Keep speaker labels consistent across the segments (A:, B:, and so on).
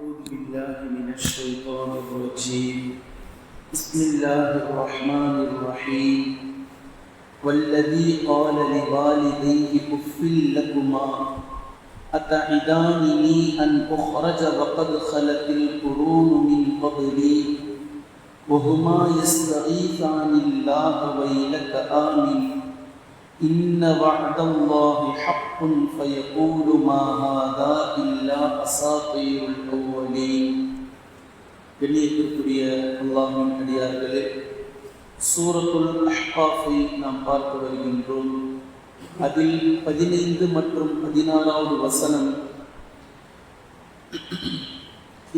A: أعوذ بالله من الشيطان الرجيم بسم الله الرحمن الرحيم والذي قال لوالديه كف لكما أتعدانني أن أخرج وقد خلت القرون من قبلي وهما يستغيثان الله ويلك آمن إن وعد الله حق فيقول ما هذا إلا أساطير الأولين கண்ணியத்திற்குரிய அல்லாஹின் அடியார்களே சூரத்துல் அஹ்காஃபை நாம் பார்த்து வருகின்றோம் அதில் பதினைந்து மற்றும் பதினாறாவது வசனம்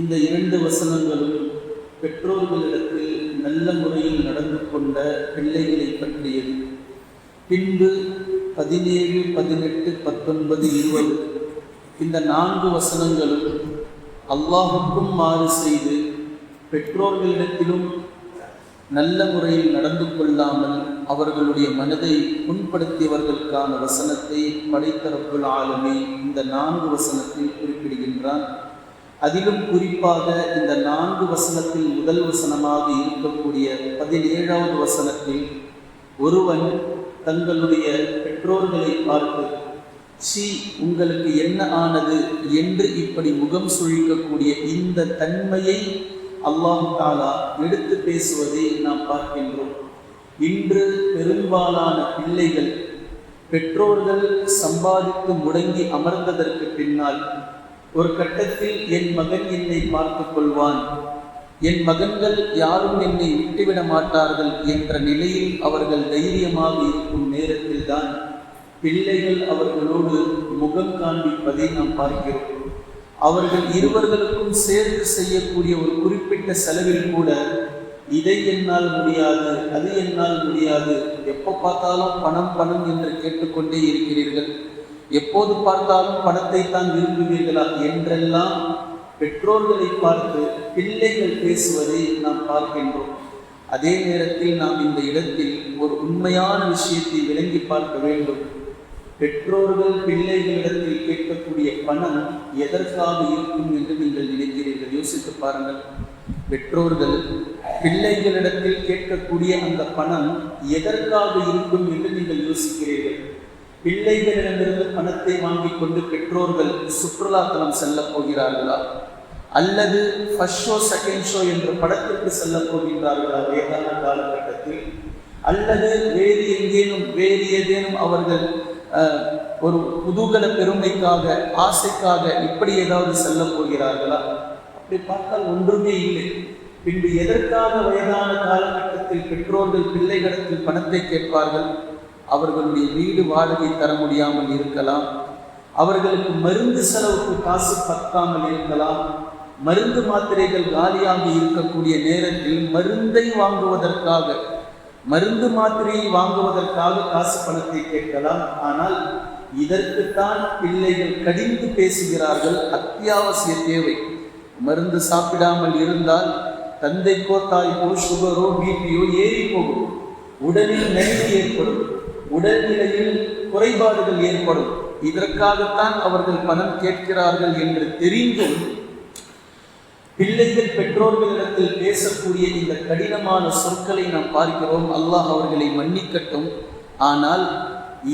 A: இந்த இரண்டு வசனங்களும் பெற்றோர்களிடத்தில் நல்ல முறையில் நடந்து கொண்ட பிள்ளைகளை பற்றியது பின்பு பதினேழு பதினெட்டு பத்தொன்பது இருபது இந்த நான்கு வசனங்களும் அல்லாஹுக்கும் மாறு செய்து பெற்றோர்களிடத்திலும் நல்ல முறையில் நடந்து கொள்ளாமல் அவர்களுடைய மனதை புண்படுத்தியவர்களுக்கான வசனத்தை படைத்தரப்புள் ஆளுமே இந்த நான்கு வசனத்தில் குறிப்பிடுகின்றான் அதிலும் குறிப்பாக இந்த நான்கு வசனத்தில் முதல் வசனமாக இருக்கக்கூடிய பதினேழாவது வசனத்தில் ஒருவன் தங்களுடைய பெற்றோர்களை பார்த்து சி உங்களுக்கு என்ன ஆனது என்று இப்படி முகம் சுழிக்கக்கூடிய இந்த தன்மையை அல்லாஹு தாலா எடுத்து பேசுவதை நாம் பார்க்கின்றோம் இன்று பெரும்பாலான பிள்ளைகள் பெற்றோர்கள் சம்பாதித்து முடங்கி அமர்ந்ததற்கு பின்னால் ஒரு கட்டத்தில் என் மகன் என்னை பார்த்துக் கொள்வான் என் மகன்கள் யாரும் என்னை விட்டுவிட மாட்டார்கள் என்ற நிலையில் அவர்கள் தைரியமாக இருக்கும் நேரத்தில்தான் பிள்ளைகள் அவர்களோடு முகம் காண்பிப்பதை நாம் பார்க்கிறோம் அவர்கள் இருவர்களுக்கும் சேர்ந்து செய்யக்கூடிய ஒரு குறிப்பிட்ட செலவில் கூட இதை என்னால் முடியாது அது என்னால் முடியாது எப்போ பார்த்தாலும் பணம் பணம் என்று கேட்டுக்கொண்டே இருக்கிறீர்கள் எப்போது பார்த்தாலும் பணத்தை தான் விரும்புவீர்களா என்றெல்லாம் பெற்றோர்களை பார்த்து பிள்ளைகள் பேசுவதை நாம் பார்க்கின்றோம் அதே நேரத்தில் நாம் இந்த இடத்தில் ஒரு உண்மையான விஷயத்தை விளங்கி பார்க்க வேண்டும் பெற்றோர்கள் பிள்ளைகளிடத்தில் கேட்கக்கூடிய பணம் எதற்காக இருக்கும் என்று நீங்கள் நினைக்கிறீர்கள் யோசித்து பாருங்கள் பெற்றோர்கள் பிள்ளைகளிடத்தில் கேட்கக்கூடிய அந்த பணம் எதற்காக இருக்கும் என்று நீங்கள் யோசிக்கிறீர்கள் பிள்ளைகளிடமிருந்து பணத்தை வாங்கி கொண்டு பெற்றோர்கள் சுற்றுலாத்தலம் செல்லப் போகிறார்களா அல்லது ஃபர்ஸ்ட் ஷோ செகண்ட் ஷோ என்ற படத்திற்கு செல்ல போகின்றார்களா வேதான காலகட்டத்தில் அல்லது வேறு எங்கேனும் வேறு ஏதேனும் அவர்கள் ஒரு புதுகல பெருமைக்காக ஆசைக்காக இப்படி ஏதாவது செல்ல போகிறார்களா அப்படி பார்த்தால் ஒன்றுமே இல்லை பின்பு எதற்காக வயதான காலகட்டத்தில் பெற்றோர்கள் பிள்ளைகளுக்கு பணத்தை கேட்பார்கள் அவர்களுடைய வீடு வாடகை தர முடியாமல் இருக்கலாம் அவர்களுக்கு மருந்து செலவுக்கு காசு பத்தாமல் இருக்கலாம் மருந்து மாத்திரைகள் காலியாக இருக்கக்கூடிய நேரத்தில் மருந்தை வாங்குவதற்காக மருந்து மாத்திரையை வாங்குவதற்காக காசு பணத்தை கேட்கலாம் ஆனால் இதற்குத்தான் பிள்ளைகள் கடிந்து பேசுகிறார்கள் அத்தியாவசிய தேவை மருந்து சாப்பிடாமல் இருந்தால் தந்தைக்கோ தாய்க்கோ சுகரோ பிபியோ ஏறி போகும் உடலில் நெருங்கி ஏற்படும் உடல்நிலையில் குறைபாடுகள் ஏற்படும் இதற்காகத்தான் அவர்கள் பணம் கேட்கிறார்கள் என்று தெரிந்தும் பிள்ளைகள் பெற்றோர்களிடத்தில் பேசக்கூடிய இந்த கடினமான சொற்களை நாம் பார்க்கிறோம் அல்லாஹ் அவர்களை மன்னிக்கட்டும் ஆனால்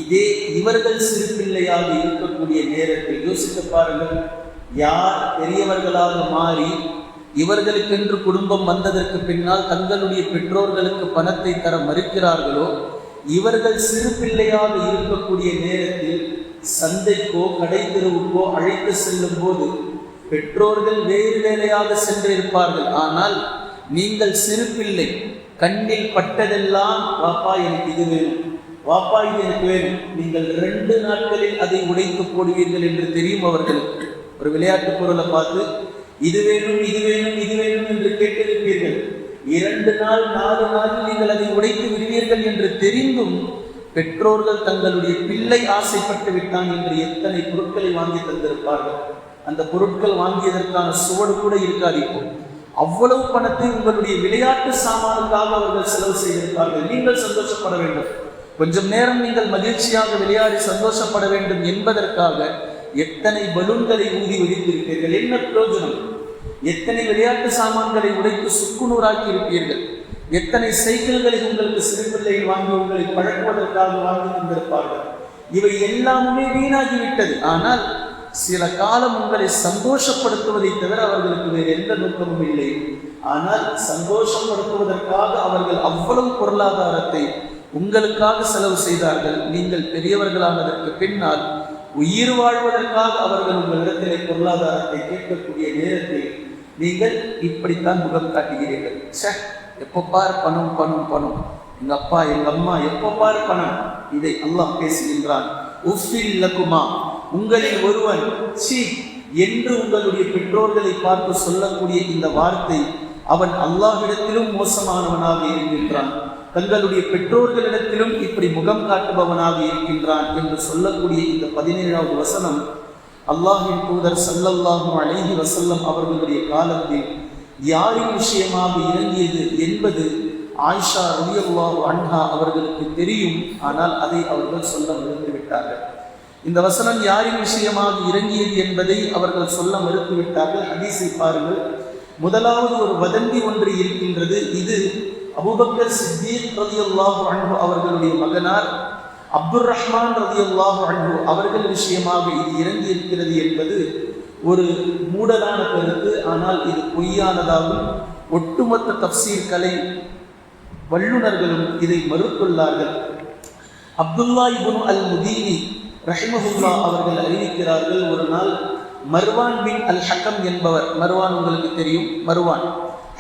A: இதே இவர்கள் சிறு பிள்ளையாக இருக்கக்கூடிய நேரத்தில் யோசித்து பாருங்கள் யார் பெரியவர்களாக மாறி இவர்களுக்கென்று குடும்பம் வந்ததற்கு பின்னால் தங்களுடைய பெற்றோர்களுக்கு பணத்தை தர மறுக்கிறார்களோ இவர்கள் சிறு பிள்ளையாக இருக்கக்கூடிய நேரத்தில் சந்தைக்கோ கடை தெருவுக்கோ அழைத்து செல்லும் போது பெற்றோர்கள் வேறு வேலையாக சென்றிருப்பார்கள் ஆனால் நீங்கள் சிறுப்பில்லை கண்ணில் பட்டதெல்லாம் வாப்பா எனக்கு இது வேணும் வாப்பா இது எனக்கு வேணும் நீங்கள் ரெண்டு நாட்களில் அதை உடைத்து போடுவீர்கள் என்று தெரியும் அவர்களுக்கு ஒரு விளையாட்டு பொருளை பார்த்து இது வேணும் இது வேணும் இது வேணும் என்று கேட்டிருப்பீர்கள் இரண்டு நாள் நாலு நாளில் நீங்கள் அதை உடைத்து விடுவீர்கள் என்று தெரிந்தும் பெற்றோர்கள் தங்களுடைய பிள்ளை ஆசைப்பட்டு விட்டான் என்று எத்தனை பொருட்களை வாங்கி தந்திருப்பார்கள் அந்த பொருட்கள் வாங்கியதற்கான சுவடு கூட இருக்காது இப்போ அவ்வளவு பணத்தை உங்களுடைய விளையாட்டு சாமானுக்காக அவர்கள் செலவு செய்திருப்பார்கள் நீங்கள் சந்தோஷப்பட வேண்டும் கொஞ்சம் நேரம் நீங்கள் மகிழ்ச்சியாக விளையாடி சந்தோஷப்பட வேண்டும் என்பதற்காக எத்தனை பலூன்களை ஊதி ஒழித்திருப்பீர்கள் என்ன பிரயோஜனம் எத்தனை விளையாட்டு சாமான்களை உடைத்து சுக்குநூறாக்கி இருப்பீர்கள் எத்தனை சைக்கிள்களை உங்களுக்கு சிறுபிள்ளையில் வாங்கி உங்களை பழக்குவதற்காக வாங்கி கொண்டிருப்பார்கள் இவை எல்லாமே வீணாகிவிட்டது ஆனால் சில காலம் உங்களை சந்தோஷப்படுத்துவதை தவிர அவர்களுக்கு வேறு எந்த நோக்கமும் இல்லை ஆனால் சந்தோஷப்படுத்துவதற்காக அவர்கள் அவ்வளவு பொருளாதாரத்தை உங்களுக்காக செலவு செய்தார்கள் நீங்கள் பெரியவர்களானதற்கு பின்னால் உயிர் வாழ்வதற்காக அவர்கள் உங்களிடத்திலே பொருளாதாரத்தை கேட்கக்கூடிய நேரத்தில் நீங்கள் இப்படித்தான் முகம் காட்டுகிறீர்கள் சே எப்பப்பார் பணம் பணம் பணம் எங்க அப்பா எங்க அம்மா எப்பப்பார் பணம் இதை அல்லாஹ் பேசுகின்றான் உஃபில் லகுமா உங்களில் ஒருவன் சி என்று உங்களுடைய பெற்றோர்களை பார்த்து சொல்லக்கூடிய இந்த வார்த்தை அவன் அல்லாஹிடத்திலும் மோசமானவனாக இருக்கின்றான் தங்களுடைய பெற்றோர்களிடத்திலும் இப்படி முகம் காட்டுபவனாக இருக்கின்றான் என்று சொல்லக்கூடிய இந்த பதினேழாவது வசனம் அல்லாஹின் தூதர் சல்லல்லாஹு அழகி வசல்லம் அவர்களுடைய காலத்தில் யாரின் விஷயமாக இறங்கியது என்பது ஆயிஷா ரவியல்லாஹு அன்ஹா அவர்களுக்கு தெரியும் ஆனால் அதை அவர்கள் சொல்ல மறுத்து விட்டார்கள் இந்த வசனம் யாரின் விஷயமாக இறங்கியது என்பதை அவர்கள் சொல்ல மறுத்துவிட்டார்கள் ஹதீஸை பாருங்கள் முதலாவது ஒரு வதந்தி ஒன்று இருக்கின்றது இது அபுபக்கர் சித்தீக் ரதி அல்லாஹு அன்பு அவர்களுடைய மகனார் அப்துல் ரஹ்மான் ரதி அல்லாஹு அன்பு அவர்கள் விஷயமாக இது இறங்கி இருக்கிறது என்பது ஒரு மூடலான கருத்து ஆனால் இது பொய்யானதாகும் ஒட்டுமொத்த தப்சீர் கலை வல்லுநர்களும் இதை மறுத்துள்ளார்கள் அப்துல்லா இபுன் அல் முதீனி ரஹிமஹுல்லா அவர்கள் அறிவிக்கிறார்கள் ஒரு நாள் மர்வான் பின் அல் ஹக்கம் என்பவர் மர்வான் உங்களுக்கு தெரியும் மர்வான்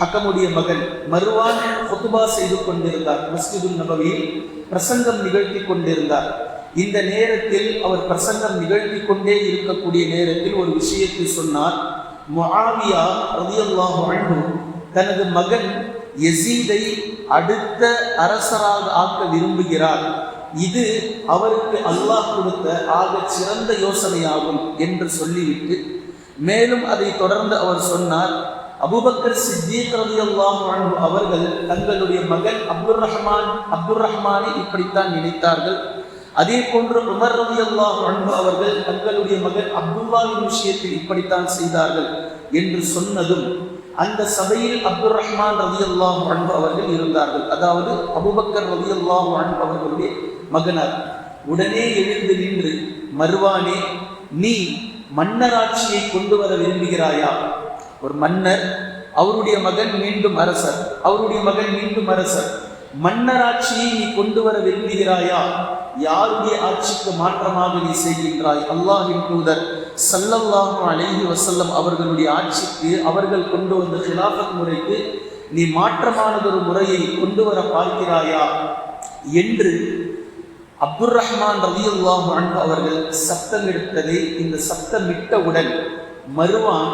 A: ஹக்கமுடைய மகன் மர்வான் ஒத்துபா செய்து கொண்டிருந்தார் மஸ்ஜிது நபவியில் பிரசங்கம் நிகழ்த்தி கொண்டிருந்தார் இந்த நேரத்தில் அவர் பிரசங்கம் நிகழ்த்தி கொண்டே இருக்கக்கூடிய நேரத்தில் ஒரு விஷயத்தை சொன்னார் மொஹாவியா ரதியல்லாஹு அன்பு தனது மகன் எசீதை அடுத்த அரசராக ஆக்க விரும்புகிறார் இது அவருக்கு அல்லாஹ் கொடுத்த ஆக சிறந்த யோசனையாகும் என்று சொல்லிவிட்டு மேலும் அதை தொடர்ந்து அவர் சொன்னார் அபுபக்கர் சித்தீக் அவர்கள் தங்களுடைய மகன் அப்துல் ரஹ்மான் அப்துல் ரஹ்மானை இப்படித்தான் நினைத்தார்கள் அதே போன்று உமர் ரவி அல்லா அன்பு அவர்கள் தங்களுடைய மகன் அப்துல்லாவின் விஷயத்தில் இப்படித்தான் செய்தார்கள் என்று சொன்னதும் அந்த சபையில் அப்துல் ரஹ்மான் ரவி அல்லாஹ் அவர்கள் இருந்தார்கள் அதாவது அபுபக்கர் ரவி அல்லாஹ் அன்பு அவர்களுடைய மகனார் உடனே எழுந்து நின்று மறுவானே நீ மன்னராட்சியை கொண்டு வர விரும்புகிறாயா ஒரு மன்னர் அவருடைய மகன் மீண்டும் அரசர் அவருடைய மகன் மீண்டும் அரசர் மன்னராட்சியை நீ கொண்டு வர விரும்புகிறாயா யாருடைய ஆட்சிக்கு மாற்றமாக நீ செய்கின்றாய் அல்லாஹின் தூதர் சல்லல்லாஹும் அலேஹி வசல்லம் அவர்களுடைய ஆட்சிக்கு அவர்கள் கொண்டு வந்த ஹிலாஃபத் முறைக்கு நீ மாற்றமானதொரு முறையை கொண்டு வர பார்க்கிறாயா என்று அப்துர் ரஹ்மான் ரவியுல்லாஹு அன்பு அவர்கள் சத்தம் சத்தமிடுத்ததை இந்த சத்தமிட்டவுடன் மறுவான்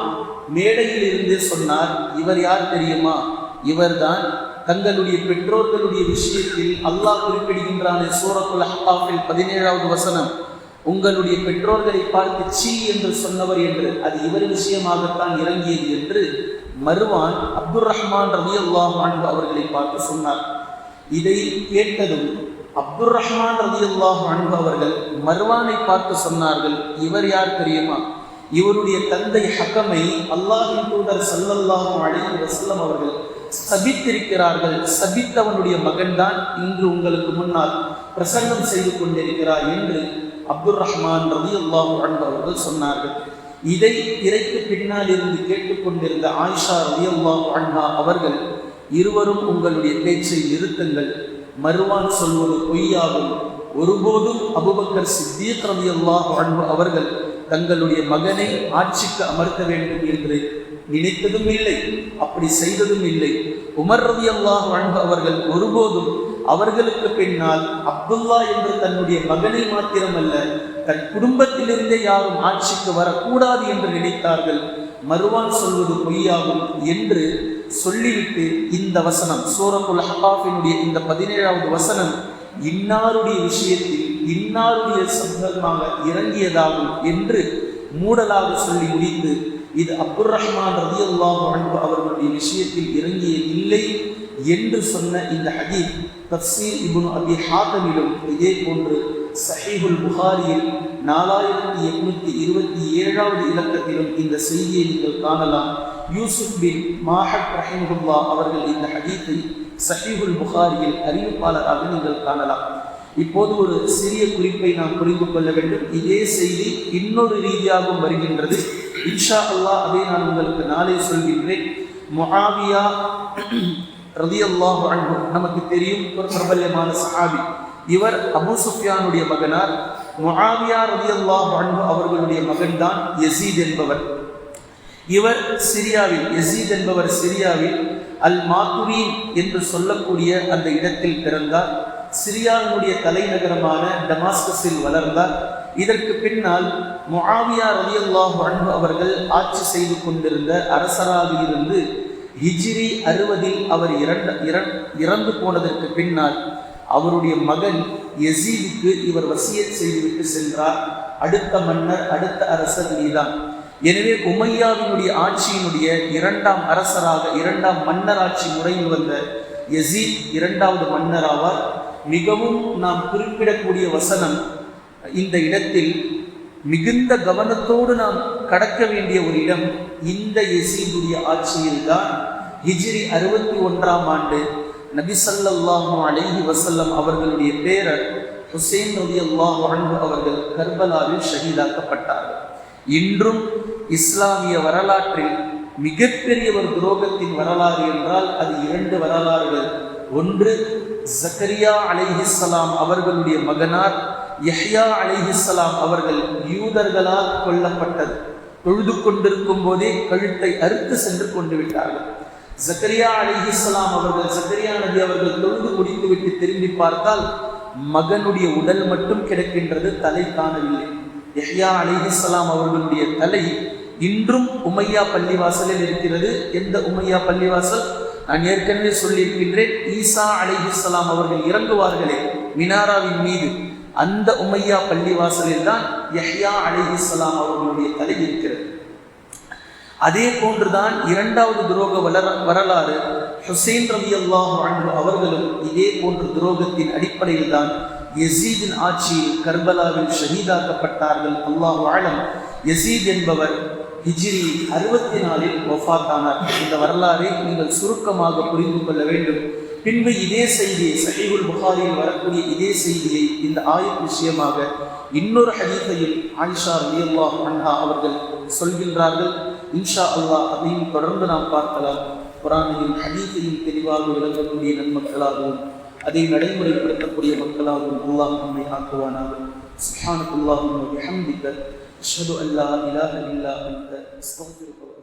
A: மேடையில் இருந்தே சொன்னார் இவர் யார் தெரியுமா இவர்தான் தங்களுடைய பெற்றோர்களுடைய விஷயத்தில் அல்லாஹ் குறிப்பிடுகின்றான சூரத்துல் ஹத்தாஃபில் பதினேழாவது வசனம் உங்களுடைய பெற்றோர்களை பார்த்து சீ என்று சொன்னவர் என்று அது இவர் விஷயமாகத்தான் இறங்கியது என்று மருவான் அப்துல் ரஹ்மான் ரவி அல்லாஹான் அவர்களை பார்த்து சொன்னார் இதை கேட்டதும் அப்துல் ரஹ்மான் ரவி அல்லாஹான் அவர்கள் மருவானை பார்த்து சொன்னார்கள் இவர் யார் தெரியுமா இவருடைய தந்தை ஹக்கமை அல்லாஹின் தூதர் சல்லல்லாஹும் அழகி வசல்லம் அவர்கள் சபித்திருக்கிறார்கள் சபித்தவனுடைய மகன்தான் இன்று உங்களுக்கு முன்னால் பிரசங்கம் செய்து கொண்டிருக்கிறார் என்று அப்துல் ரஹ்மான் ரவி அல்லாஹு அவர்கள் சொன்னார்கள் இதை இறைக்கு பின்னால் இருந்து கேட்டுக்கொண்டிருந்த ஆயிஷா ரவி அல்லாஹு அண்ணா அவர்கள் இருவரும் உங்களுடைய பேச்சை நிறுத்துங்கள் மறுவான் சொல்வது பொய்யாகும் ஒருபோதும் அபுபக்கர் சித்தியக் ரவி அன்பு அவர்கள் தங்களுடைய மகனை ஆட்சிக்கு அமர்த்த வேண்டும் என்று நினைத்ததும் இல்லை அப்படி செய்ததும் இல்லை உமர் ரவி அன்பு அவர்கள் ஒருபோதும் அவர்களுக்கு பின்னால் அப்துல்லா என்று தன்னுடைய மகனை மாத்திரமல்ல தன் குடும்பத்திலிருந்தே யாரும் ஆட்சிக்கு வரக்கூடாது என்று நினைத்தார்கள் மறுவான் சொல்வது பொய்யாகும் என்று சொல்லிவிட்டு இந்த வசனம் சூரத்துல் ஹபாஃபினுடைய இந்த பதினேழாவது வசனம் இன்னாருடைய விஷயத்தில் இன்னாருடைய சம்பந்தமாக இறங்கியதாகும் என்று மூடலாக சொல்லி முடித்து இது அப்துல் ரஹ்மான் ரதியுல்லாஹ் அவர்களுடைய விஷயத்தில் இல்லை என்று சொன்ன இந்த ஹதீப் தப்சீர் இபுன் அபி ஹாத்தமிலும் இதே போன்று சஹீபுல் புகாரியில் நாலாயிரத்தி எண்ணூத்தி இருபத்தி ஏழாவது இலக்கத்திலும் இந்த செய்தியை நீங்கள் காணலாம் யூசுப் பின் மாஹத் ரஹிமுல்லா அவர்கள் இந்த ஹதீத்தை சஹீபுல் புகாரியில் அறிவிப்பாளராக நீங்கள் காணலாம் இப்போது ஒரு சிறிய குறிப்பை நாம் புரிந்து கொள்ள வேண்டும் இதே செய்தி இன்னொரு ரீதியாகவும் வருகின்றது இன்ஷா அல்லா அதை நான் உங்களுக்கு நாளை சொல்கின்றேன் முஹாவியா ரதியல்லாஹு அன்பு நமக்கு தெரியும் ஒரு பிரபல்யமான சஹாபி இவர் அபு சுஃபியானுடைய மகனார் முஹாவியா ரதியல்லாஹு அன்பு அவர்களுடைய மகன்தான் யசீத் என்பவர் இவர் சிரியாவில் யசீத் என்பவர் சிரியாவில் அல் மாத்துரீன் என்று சொல்லக்கூடிய அந்த இடத்தில் பிறந்தார் சிரியாவினுடைய தலைநகரமான டமாஸ்கஸில் வளர்ந்தார் இதற்கு பின்னால் முஹாவியா ரதியல்லாஹு அன்பு அவர்கள் ஆட்சி செய்து கொண்டிருந்த அரசராக இருந்து ஹிஜ்ரி அறுபதில் அவர் இறந்த இறந்து போனதற்கு பின்னால் அவருடைய மகன் எசீவுக்கு இவர் வசியத் செய்துவிட்டு சென்றார் அடுத்த மன்னர் அடுத்த அரசர் நீதான் எனவே உமையாவினுடைய ஆட்சியினுடைய இரண்டாம் அரசராக இரண்டாம் மன்னர் ஆட்சி முறையில் வந்த எசீத் இரண்டாவது மன்னர் ஆவார் மிகவும் நாம் குறிப்பிடக்கூடிய வசனம் இந்த இடத்தில் மிகுந்த கவனத்தோடு நாம் கடக்க வேண்டிய ஒரு இடம் இந்த எசீதுடைய ஆட்சியில்தான் ஹிஜிரி அறுபத்தி ஒன்றாம் ஆண்டு நபிசல்லாஹு அலேஹி வசல்லம் அவர்களுடைய பேரர் ஹுசேன் நபி அல்லாஹ் அவர்கள் கர்பலாவில் ஷகீதாக்கப்பட்டார் இன்றும் இஸ்லாமிய வரலாற்றில் மிகப்பெரிய ஒரு துரோகத்தின் வரலாறு என்றால் அது இரண்டு வரலாறுகள் ஒன்று ஜக்கரியா அலிஹிஸ்லாம் அவர்களுடைய மகனார் யஹ்யா அலிஹிஸ்லாம் அவர்கள் யூதர்களால் கொல்லப்பட்டது தொழுது கொண்டிருக்கும் போதே கழுத்தை அறுத்து சென்று கொண்டு விட்டார்கள் ஜக்கரியா அலிஹிஸ்லாம் அவர்கள் ஜக்கரியா நதி அவர்கள் தொழுது முடித்துவிட்டு திரும்பி பார்த்தால் மகனுடைய உடல் மட்டும் கிடக்கின்றது தலை காணவில்லை யஹ்யா அலிஹிஸ்லாம் அவர்களுடைய தலை இன்றும் உமையா பள்ளிவாசலில் இருக்கிறது எந்த உமையா பள்ளிவாசல் நான் ஏற்கனவே சொல்லியிருக்கின்றேன் ஈசா அலிஹிஸ்லாம் அவர்கள் இறங்குவார்களே மினாராவின் மீது அந்த உமையா பள்ளிவாசலில் தான் யஹ்யா சலாம் இஸ்லாம் அவர்களுடைய தலை இருக்கிறது அதே போன்றுதான் இரண்டாவது துரோக வளர வரலாறு ஹுசைன் ரவி அல்லாஹ் அவர்களும் இதே போன்ற துரோகத்தின் அடிப்படையில் தான் யசீதின் ஆட்சியில் கர்பலாவில் ஷஹீதாக்கப்பட்டார்கள் அல்லாஹ் ஆழம் யசீத் என்பவர் ஹிஜிரி அறுபத்தி நாலில் ஒஃபாத்தானார் இந்த வரலாறை நீங்கள் சுருக்கமாக புரிந்து கொள்ள வேண்டும் பின்பு இதே செய்தியை சஹீகுல் புகாரியில் வரக்கூடிய இதே செய்தியை இந்த ஆயுத் விஷயமாக இன்னொரு ஹதீஃபையில் ஆயிஷா அலியல்லா அண்ணா அவர்கள் சொல்கின்றார்கள் இன்ஷா அல்லாஹ் அதையும் தொடர்ந்து நாம் பார்க்கலாம் குரானையும் ஹதீஃபையும் தெளிவாக விளங்கக்கூடிய நன்மக்களாகவும் அதை நடைமுறைப்படுத்தக்கூடிய மக்களாகவும் அல்லாஹ் நம்மை ஆக்குவானாக سبحانك اللهم وبحمدك أشهد أن لا إله